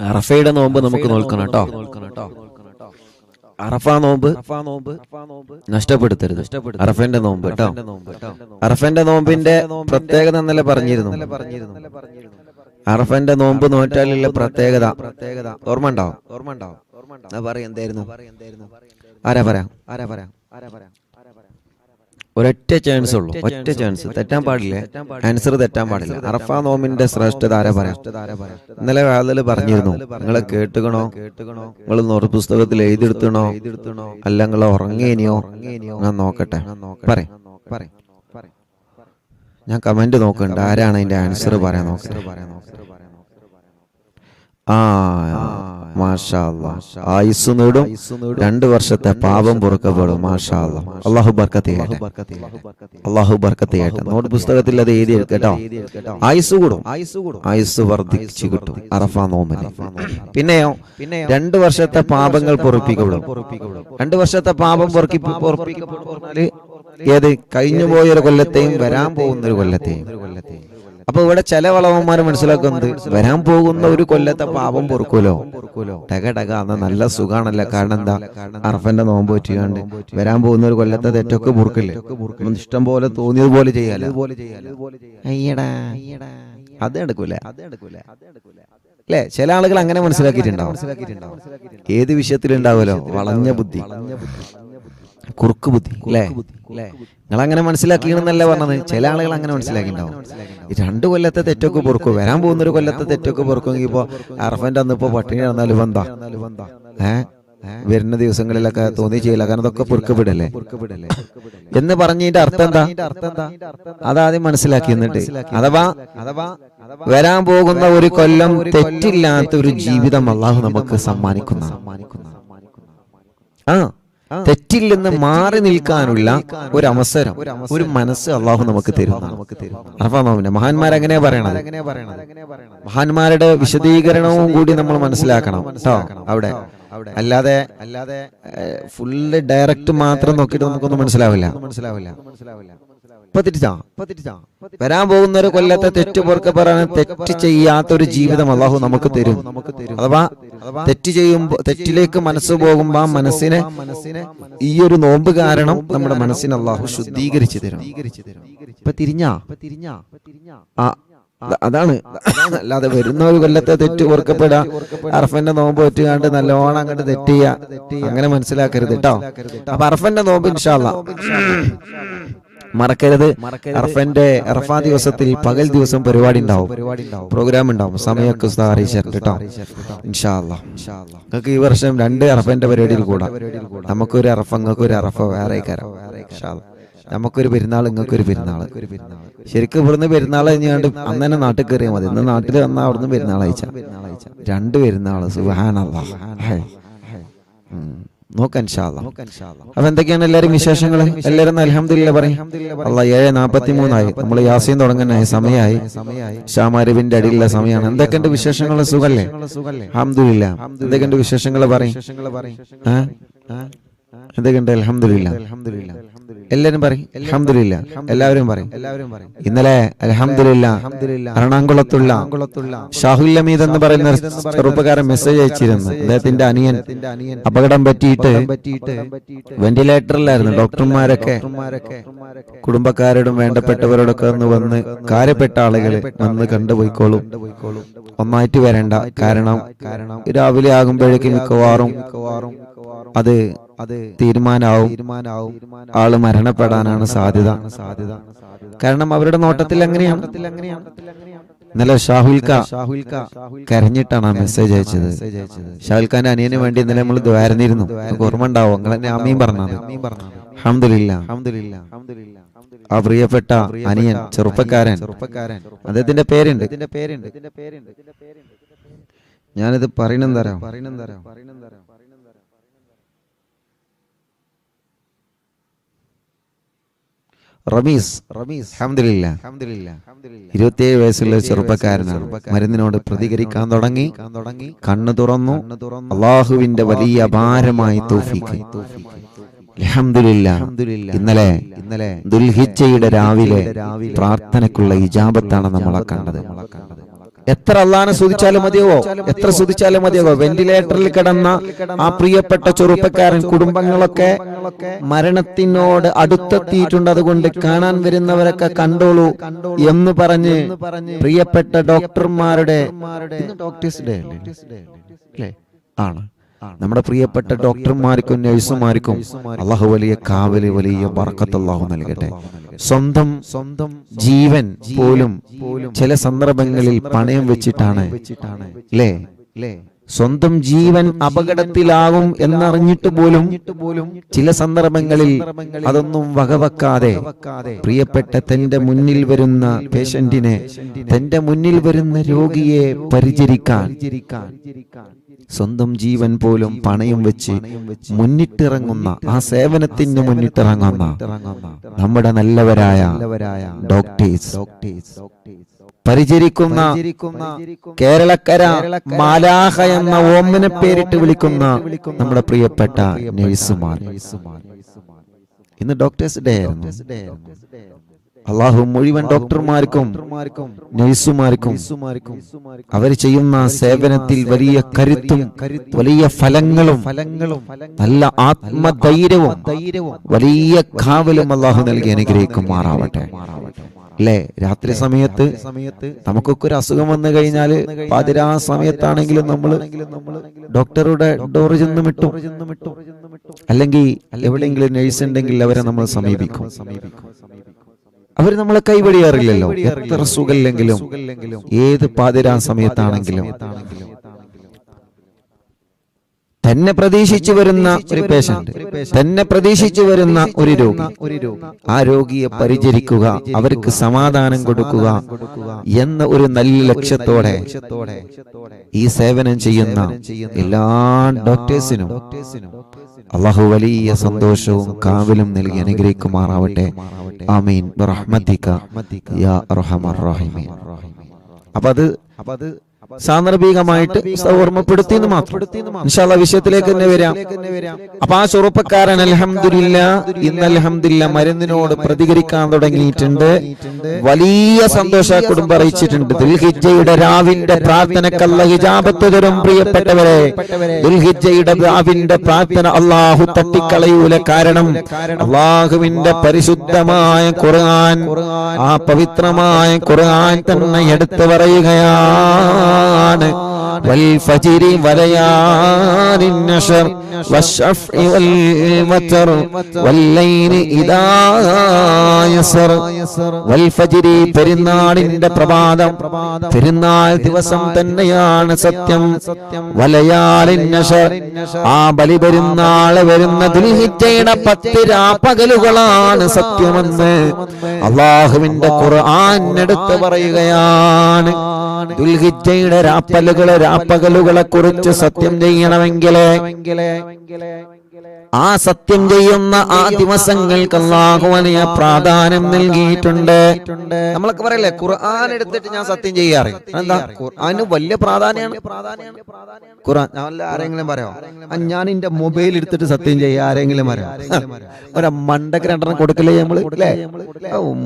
അറഫയുടെ നോമ്പ് നമുക്ക് നോക്കണം കേട്ടോ. അറഫ നോമ്പ് നഷ്ടപ്പെടുത്തരുത്. അറഫന്റെ നോമ്പ് കേട്ടോ. അറഫന്റെ നോമ്പിന്റെ പ്രത്യേകത എന്നല്ലേ പറഞ്ഞിരുന്നു. അറഫന്റെ നോമ്പ് നോറ്റാലുള്ള പ്രത്യേകത. ഓർമ്മ ഉണ്ടാവും ഓർമ്മ ഉണ്ടാവും പറയാ എന്തായിരുന്നു? ആരാ പറയാ ആരാ പറയാ ആരാ പറയാം ഒരൊറ്റ ചാൻസ് ഉള്ളൂ. ഒറ്റ ചാൻസ് തെറ്റാൻ പാടില്ല. ആൻസർ തെറ്റാൻ പാടില്ല. അറഫ നോമിന്റെ ശ്രേഷ്ഠത ആരാ പറയാം? ഇന്നലെ വാതിൽ പറഞ്ഞിരുന്നു. നിങ്ങളെ കേട്ടുകണോ നിങ്ങൾ നോട്ട് പുസ്തകത്തിൽ എഴുതിയെടുത്തണോ അല്ല നിങ്ങൾ ഉറങ്ങിയോ ഞാൻ നോക്കട്ടെ. പറയാം. ഞാൻ കമന്റ് നോക്കണ്ട ആരാണ് അതിന്റെ ആൻസർ പറയാൻ നോക്കട്ടെ ആ. മാഷാ അല്ലാ. ആയുസ് നേടും രണ്ട് വർഷത്തെ പാപം പൊറുക്കപ്പെടും മാഷാ അല്ലാ. അള്ളാഹു ബർക്കത്ത് ചെയ്യട്ടെ അള്ളാഹു ബർക്കത്ത് ചെയ്യട്ടെ നോട്ട് പുസ്തകത്തിൽ അത് എഴുതി കേട്ടോ. ആയുസ് കൂടും. ആയുസ് വർദ്ധിച്ചു കിട്ടും. അറഫാ നോമ്പന് പിന്നെയോ? രണ്ട് വർഷത്തെ പാപങ്ങൾ പൊറുപ്പിക്കപ്പെടും. രണ്ട് വർഷത്തെ പാപം പൊറുക്കി പൊറുപ്പിക്കപ്പെടുന്നാൽ ഏത്? കഴിഞ്ഞു പോയൊരു കൊല്ലത്തെയും വരാൻ പോകുന്ന ഒരു കൊല്ലത്തെയും. അപ്പൊ ഇവിടെ ചില വളവന്മാർ മനസ്സിലാക്കുന്നത് വരാൻ പോകുന്ന ഒരു കൊല്ലത്തെ പാപം പൊറുക്കൂലോ? ടക ടക അന്ന് നല്ല സുഖാണല്ലോ? കാരണം എന്താ? അർഫന്റെ നോമ്പ് പറ്റിയാണ്ട് വരാൻ പോകുന്ന ഒരു കൊല്ലത്തെ തെറ്റൊക്കെ പൊറുക്കില്ലേ ഇഷ്ടം പോലെ തോന്നിയത് പോലെ ചെയ്യാലോ അയ്യടാ. അത് എടുക്കൂല? അല്ലെ? ചില ആളുകൾ അങ്ങനെ മനസ്സിലാക്കിയിട്ടുണ്ടാവും. ഏത് വിഷയത്തിലുണ്ടാവുമല്ലോ? വളഞ്ഞ ബുദ്ധി. കുറുക്ക് ബുദ്ധി അല്ലേ നിങ്ങൾ അങ്ങനെ മനസ്സിലാക്കിയെന്നല്ല പറഞ്ഞത്? ചില ആളുകൾ അങ്ങനെ മനസ്സിലാക്കിയിട്ടുണ്ടാവും. രണ്ട് കൊല്ലത്തെ തെറ്റൊക്കെ പൊറുക്കും. വരാൻ പോകുന്ന ഒരു കൊല്ലത്തെ തെറ്റൊക്കെ പൊറുക്കുമെങ്കിൽ ഇപ്പോ അർഫന്റെ അന്ന് ഇപ്പോ പട്ടിണി നടന്നാലും എന്താ? ഏ? വരുന്ന ദിവസങ്ങളിലൊക്കെ തോന്നി ചെയ്യില്ല കാരണം അതൊക്കെ പൊറുക്കപ്പെടല്ലേ? എന്ന് പറഞ്ഞതിന്റെ അർത്ഥം എന്താ? അതാദ്യം മനസ്സിലാക്കി എന്നിട്ട് അഥവാ അഥവാ വരാൻ പോകുന്ന ഒരു കൊല്ലം തെറ്റില്ലാത്ത ഒരു ജീവിതം അള്ളാഹു നമുക്ക് സമ്മാനിക്കുന്ന ആ. തെറ്റിൽ നിന്ന് മാറി നിൽക്കാനുള്ള ഒരു അവസരം ഒരു മനസ്സ് അള്ളാഹു നമുക്ക് തരുന്ന മഹാന്മാരെങ്ങനെയാ പറയണത്? മഹാന്മാരുടെ വിശദീകരണവും കൂടി നമ്മൾ മനസ്സിലാക്കണം കേട്ടോ അവിടെ. അല്ലാതെ അല്ലാതെ ഫുള്ള് ഡയറക്റ്റ് മാത്രം നോക്കിയിട്ട് നമുക്കൊന്നും മനസ്സിലാവില്ല. മനസ്സിലാവില്ല. തിരിച്ചാ വരാൻ പോകുന്ന ഒരു കൊല്ലത്തെ തെറ്റ് പൊറുക്കെ പറയാൻ തെറ്റ് ചെയ്യാത്ത ഒരു ജീവിതം അള്ളാഹു നമുക്ക് തരും. അഥവാ തെറ്റ് ചെയ്യുമ്പോ തെറ്റിലേക്ക് മനസ്സ് പോകുമ്പോ ആ മനസ്സിനെ ഈ ഒരു നോമ്പ് കാരണം നമ്മുടെ മനസ്സിനെ അള്ളാഹു ശുദ്ധീകരിച്ചു തരും. ഇപ്പൊ തിരിഞ്ഞാ? ആ അ- അതാണ്. അല്ലാതെ വരുന്ന ഒരു കൊല്ലത്തെ തെറ്റ് പൊറുക്കപ്പെടാ. അർഫന്റെ നോമ്പ് പറ്റുകാണ്ട് നല്ലോണം അങ്ങോട്ട് തെറ്റ് ചെയ്യാ അങ്ങനെ മനസ്സിലാക്കരുത് കേട്ടോ അപ്പൊ അർഫന്റെ നോമ്പ് ഇൻഷാല്ല മറക്കരുത്. അർഫന്റെ റഫാ ദിവസത്തിൽ പകൽ ദിവസം പരിപാടി ഉണ്ടാവും പ്രോഗ്രാം ഉണ്ടാവും സമയമൊക്കെ അറിയിച്ചിട്ടുണ്ട് കേട്ടോ ഇൻഷാല്ല നിങ്ങൾക്ക് ഈ വർഷം രണ്ട് അറഫന്റെ പരിപാടിയിൽ കൂടാം. നമുക്കൊരു അറഫ നിങ്ങൾക്ക് ഒരു അറഫ വേറെ. നമുക്കൊരു പെരുന്നാൾ നിങ്ങൾക്ക് ഒരു പെരുന്നാൾ. ശരിക്കും ഇവിടുന്ന് പെരുന്നാൾ കഴിഞ്ഞാണ്ട് അന്ന് തന്നെ നാട്ടിൽ കയറിയാൽ മതി. ഇന്ന് നാട്ടിൽ വന്നാൽ അവിടുന്ന് പെരുന്നാൾ അയച്ച. രണ്ട് പെരുന്നാൾ. സുഹാനല്ല അപ്പൊ എന്തൊക്കെയാണ് എല്ലാരും വിശേഷങ്ങൾ? എല്ലാരും അലഹമില്ല പറയും. അല്ല ഏഴ് നാപ്പത്തി മൂന്നായി നമ്മൾ യാസീൻ തുടങ്ങാനായി സമയമായി ഷാമാരുവിന്റെ അടിയിലുള്ള സമയമാണ്. എന്തൊക്കെയുണ്ട് വിശേഷങ്ങൾ സുഖല്ലേ? അഹമ്മദില്ല എന്തൊക്കെയുണ്ട് വിശേഷങ്ങൾ പറയും? എന്തൊക്കെയുണ്ട്? അലഹമില്ല എല്ലാരും പറയും. അലഹമില്ല എല്ലാവരും പറയും. ഇന്നലെ അലഹമില്ല എറണാകുളത്തുള്ള ഷാഹുൽ അമീദ് എന്ന് പറയുന്ന ചെറുപ്പക്കാരൻ മെസ്സേജ് അയച്ചിരുന്നു. അദ്ദേഹത്തിന്റെ അനിയൻ അപകടം പറ്റിയിട്ട് വെന്റിലേറ്ററിലായിരുന്നു ഡോക്ടർമാരൊക്കെ കുടുംബക്കാരോടും വേണ്ടപ്പെട്ടവരോടൊക്കെ ഒന്ന് വന്ന് കാര്യപ്പെട്ട ആളുകൾ വന്ന് കണ്ടുപോയിക്കോളും. ഒന്നായിട്ട് വരണ്ട കാരണം രാവിലെ ആകുമ്പോഴേക്കും മിക്കവാറും അത് അത് തീരുമാനാവും. തീരുമാനാവും. ആൾ മരണപ്പെടാനാണ് സാധ്യത. സാധ്യത. കാരണം അവരുടെ നോട്ടത്തിൽ എങ്ങനെയാണ്? ഇന്നലെ ഷാഹുൽക്ക കരഞ്ഞിട്ടാണ് ആ മെസ്സേജ് അയച്ചത്. ഷാഹുൽ ഖാന്റെ അനിയന് വേണ്ടി ഇന്നലെ നമ്മൾ ദ്വാരന്നിരുന്നു ഓർമ്മ ഉണ്ടാവും. നിങ്ങൾ തന്നെ അമ്മയും പറഞ്ഞത് അഹമ്മദില്ല ആ പ്രിയപ്പെട്ട അനിയൻ ചെറുപ്പക്കാരൻ. ചെറുപ്പക്കാരൻ. അദ്ദേഹത്തിന്റെ പേരുണ്ട്. പേരുണ്ട്. ഞാനിത് പറയണെന്തരാം പറയണെന്തരാം പറയണെന്തരാം റമീസ് റമീസ്. അഹമ്മദില്ല ഇരുപത്തിയേഴ് വയസ്സുള്ള ചെറുപ്പക്കാരനാണ്. മരുന്നിനോട് പ്രതികരിക്കാൻ തുടങ്ങി. കണ്ണു തുറന്നു. അള്ളാഹുവിന്റെ വലിയ ഭാരമായി തൗഫീഖ് അൽഹംദുലില്ലാ. ഇന്നലെ ഇന്നലെ ദുൽഹിച്ചയുടെ രാവിലെ പ്രാർത്ഥനക്കുള്ള ഇജാബത്താണ് നമ്മളെ കണ്ടത്. എത്ര അള്ളാനെ സ്തുതിച്ചാലും മതിയാവോ? എത്ര സ്തുതിച്ചാലും മതിയാവോ? വെന്റിലേറ്ററിൽ കിടന്ന ആ പ്രിയപ്പെട്ട ചെറുപ്പക്കാരൻ കുടുംബങ്ങളൊക്കെ മരണത്തിനോട് അടുത്തെത്തിയിട്ടുണ്ട്. അതുകൊണ്ട് കാണാൻ വരുന്നവരൊക്കെ കണ്ടോളൂ എന്ന് പറഞ്ഞ് പ്രിയപ്പെട്ട ഡോക്ടർമാരുടെ ഡോക്ടേഴ്സ് ഡേ ആണ്. നമ്മുടെ പ്രിയപ്പെട്ട ഡോക്ടർമാർക്കും നഴ്സുമാർക്കും അള്ളാഹു വലിയ കാവൽ വലിയ ബർക്കത്ത് അള്ളാഹു നൽകട്ടെ. സ്വന്തം സ്വന്തം ജീവൻ പോലും ചില സന്ദർഭങ്ങളിൽ പണയം വെച്ചിട്ടാണ്. അല്ലേ സ്വന്തം ജീവൻ അപകടത്തിലാകും എന്നറിഞ്ഞിട്ട് പോലും ചില സന്ദർഭങ്ങളിൽ അതൊന്നും വകവെക്കാതെ പ്രിയപ്പെട്ട തന്റെ മുന്നിൽ വരുന്ന പേഷ്യന്റിനെ തന്റെ മുന്നിൽ വരുന്ന രോഗിയെ പരിചരിക്കാൻ. സ്വന്തം ജീവൻ പോലും പണയം വെച്ച് മുന്നിട്ടിറങ്ങുന്ന ആ സേവനത്തിന് മുന്നിട്ടിറങ്ങുന്ന നമ്മുടെ നല്ലവരായ ഡോക്ടേഴ്സ്. പരിചരിക്കുന്ന കേരളക്കര മാലാഹ എന്ന ഓമന പേരിട്ട് വിളിക്കുന്ന നമ്മുടെ പ്രിയപ്പെട്ട നഴ്സുമാർ. ഇന്ന് ഡോക്ടേഴ്സ് ഡേ ആയിരുന്നു. അള്ളാഹു മുഴുവൻ ഡോക്ടർമാർക്കും നഴ്സുമാർക്കും അവർ ചെയ്യുന്ന സേവനത്തിൽ വലിയ കരുത്തും വലിയ ഫലങ്ങളും ഫലങ്ങളും നല്ല ആത്മധൈര്യവും വലിയ കാവലും അള്ളാഹു നൽകി അനുഗ്രഹിക്കുമാറാവട്ടെ. അല്ലേ? രാത്രി സമയത്ത് നമുക്കൊക്കെ ഒരു അസുഖം വന്നു കഴിഞ്ഞാൽ പാതിരാ സമയത്താണെങ്കിലും നമ്മൾ ഡോക്ടറുടെ ഡോർ ചെന്ന് വിട്ടു അല്ലെങ്കിൽ എവിടെയെങ്കിലും നഴ്സ് ഉണ്ടെങ്കിൽ അവരെ നമ്മൾ സമീപിക്കും. സമീപിക്കും. അവർ നമ്മളെ കൈവടിയാറില്ലല്ലോ എത്ര സുഖമില്ലെങ്കിലും ഏത് പാതിരാ സമയത്താണെങ്കിലും. തന്നെ പ്രതീക്ഷിച്ചു വരുന്ന ഒരു പേഷ്യന്റ് തന്നെ പ്രതീക്ഷിച്ചു വരുന്ന ഒരു രോഗി. ആ രോഗിയെ പരിചരിക്കുക അവർക്ക് സമാധാനം കൊടുക്കുക എന്ന ഒരു നല്ല ലക്ഷ്യത്തോടെ ഈ സേവനം ചെയ്യുന്ന എല്ലാ ഡോക്ടേഴ്സിനും അള്ളാഹു വലിയ സന്തോഷവും കാവലും നൽകി അനുഗ്രഹിക്കുമാറാവട്ടെ. ആമീൻ. യാ റഹമർ അത് അപ്പൊ അത് സാന്ദർഭികമായിട്ട് ഓർമ്മപ്പെടുത്തി എന്ന് മാത്രം. വിഷയത്തിലേക്ക് തന്നെ വരാം. അപ്പൊ ആ ചെറുപ്പക്കാരൻ അലഹമില്ല ഇന്ന് അലഹമില്ല മരുന്നിനോട് പ്രതികരിക്കാൻ തുടങ്ങിയിട്ടുണ്ട്. വലിയ സന്തോഷ കുടുംബം അറിയിച്ചിട്ടുണ്ട്. ദുൽഹിജയുടെ രാവിന്റെ പ്രാർത്ഥനക്കല്ല ഹിജാബത്ത് തരും പ്രിയപ്പെട്ടവരെ. ദുൽഹിജയുടെ രാവിന്റെ പ്രാർത്ഥന അള്ളാഹു തട്ടിക്കളയൂല കാരണം. അള്ളാഹുവിന്റെ പരിശുദ്ധമായ ഖുർആൻ ആ പവിത്രമായ ഖുർആൻ തന്നെ എടുത്തു പറയുകയാണ്. والفجر وليال النشر والشفع والوتر والليل إذا يسر والفجر പെരുന്നാളിന്റെ പ്രഭാതം പെരുന്നാൾ ദിവസം തന്നെയാണ് സത്യം വലയാലിൻ നശർ ആ ബലി പെരുന്നാള് വരുന്ന ദുൽഹിജയുടെ പത്ത് രാപ്പകലുകളാണ് സത്യമെന്ന് അള്ളാഹുവിന്റെ ഖുർആൻ എടുത്ത് പറയുകയാണ് ദുൽഹിജയുടെ രാപ്പലുകളെ രാപ്പകലുകളെ കുറിച്ച് സത്യം ചെയ്യണമെങ്കിൽ ആ സത്യം ചെയ്യുന്ന ആ ദിവസങ്ങൾക്ക് അള്ളാഹു വലിയ പ്രാധാന്യം നൽകിയിട്ടുണ്ട്. നമ്മളൊക്കെ പറയല്ലേ ഖുർആൻ എടുത്തിട്ട് ഞാൻ സത്യം ചെയ്യാറ്. എന്താ ഖുർആന് വലിയ പ്രാധാന്യമാണ് ഖുർആൻ ഞാൻ ആരെങ്കിലും പറയാം? ഞാൻ എന്റെ മൊബൈൽ എടുത്തിട്ട് സത്യം ചെയ്യാ ആരെങ്കിലും പറയാം? ഒരു മണ്ടക്ക് രണ്ടെണ്ണം കൊടുക്കില്ലേ നമ്മൾ?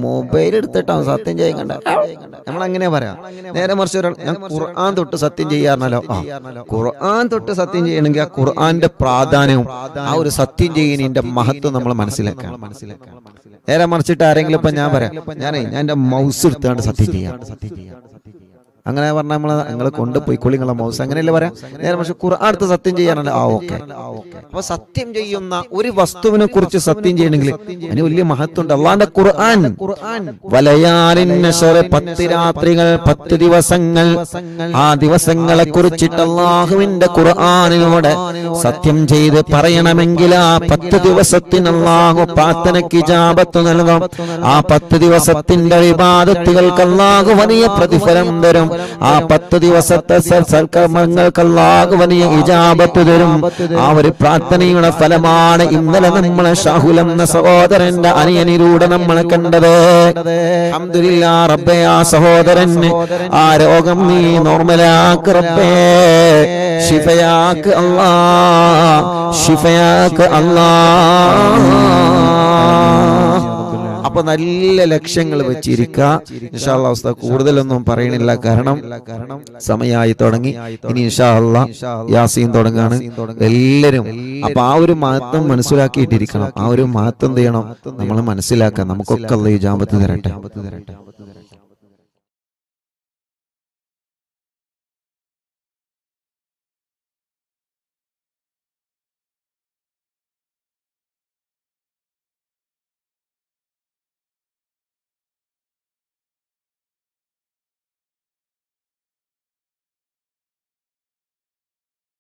മൊബൈൽ എടുത്തിട്ടാണ് സത്യം ചെയ്യാൻ കണ്ട നമ്മൾ അങ്ങനെ പറയാം. നേരെ മറിച്ച് ഒരാൾ ഞാൻ ഖുർആൻ തൊട്ട് സത്യം ചെയ്യാറുണ്ടല്ലോ ഖുർആൻ തൊട്ട് സത്യം ചെയ്യണമെങ്കിൽ ആ ഖുർആന്റെ പ്രാധാന്യവും ആ ഒരു സത്യം ചെയ്യുന്നതിന്റെ മഹത്വം നമ്മൾ മനസ്സിലാക്കാം നേരെ മറിച്ചിട്ട് ആരെങ്കിലും ഇപ്പൊ ഞാൻ പറയാം. ഞാനേ ഞാൻ എന്റെ മൗസ് എടുത്തുകൊണ്ട് സത്യം ചെയ്യാം. അങ്ങനെ പറഞ്ഞാൽ നമ്മൾ നിങ്ങൾ കൊണ്ടുപോയിക്കൊള്ളി നിങ്ങളെ മൗസ് അങ്ങനെയല്ലേ പറയാം? നേരെ പക്ഷെ അടുത്ത് സത്യം ചെയ്യാനല്ല ആ ഓക്കെ. അപ്പൊ സത്യം ചെയ്യുന്ന ഒരു വസ്തുവിനെ കുറിച്ച് സത്യം ചെയ്യണമെങ്കിൽ അതിന് വലിയ മഹത്വമുണ്ട്. അള്ളാന്റെ ഖുർആൻ. പത്ത് രാത്രികൾ പത്ത് ദിവസങ്ങൾ. ആ ദിവസങ്ങളെ കുറിച്ചിട്ട് അള്ളാഹുവിന്റെ ഖുർആാനിലൂടെ സത്യം ചെയ്ത് പറയണമെങ്കിൽ ആ പത്ത് ദിവസത്തിന് അള്ളാഹു പ്രാർത്ഥനയ്ക്ക് ഇജാബത്ത് നൽകും ആ പത്ത് ദിവസത്തിന്റെ വിവാദത്തുകൾക്ക് അള്ളാഹു വലിയ പ്രതിഫലം തരും. ആ പത്ത് ദിവസത്തെ സൽക്കർമ്മങ്ങൾക്ക് അള്ളാഹു വലിയ ഇജാബത്ത് തരും. ആ ഒരു പ്രാർത്ഥനയുടെ ഫലമാണ് ഇന്നലെ നമ്മളെ ഷാഹുൽ എന്ന സഹോദരന്റെ അനിയനിലൂടെ നമ്മൾ കണ്ടത്. റബ്ബേ ആ സഹോദരന് ആ രോഗം നീ നോർമലാക്ക് റബ്ബേ. ഷിഫയാക്ക് അല്ലാ ഷിഫയാക്ക് അല്ലാ അപ്പൊ നല്ല ലക്ഷ്യങ്ങൾ വെച്ചിരിക്കുക. കൂടുതലൊന്നും പറയണില്ല. കാരണം സമയമായി തുടങ്ങി. ഇനി ഇൻഷാ അല്ലാ യാസീൻ തുടങ്ങാണ്. എല്ലാരും അപ്പൊ ആ ഒരു മഹത്വം മനസ്സിലാക്കിയിട്ടിരിക്കണം. ആ ഒരു മഹത്വം ചെയ്യണം? നമ്മൾ മനസ്സിലാക്കാം നമുക്കൊക്കെ അല്ല ഈ ജാമ്പത്ത് തരട്ടെ.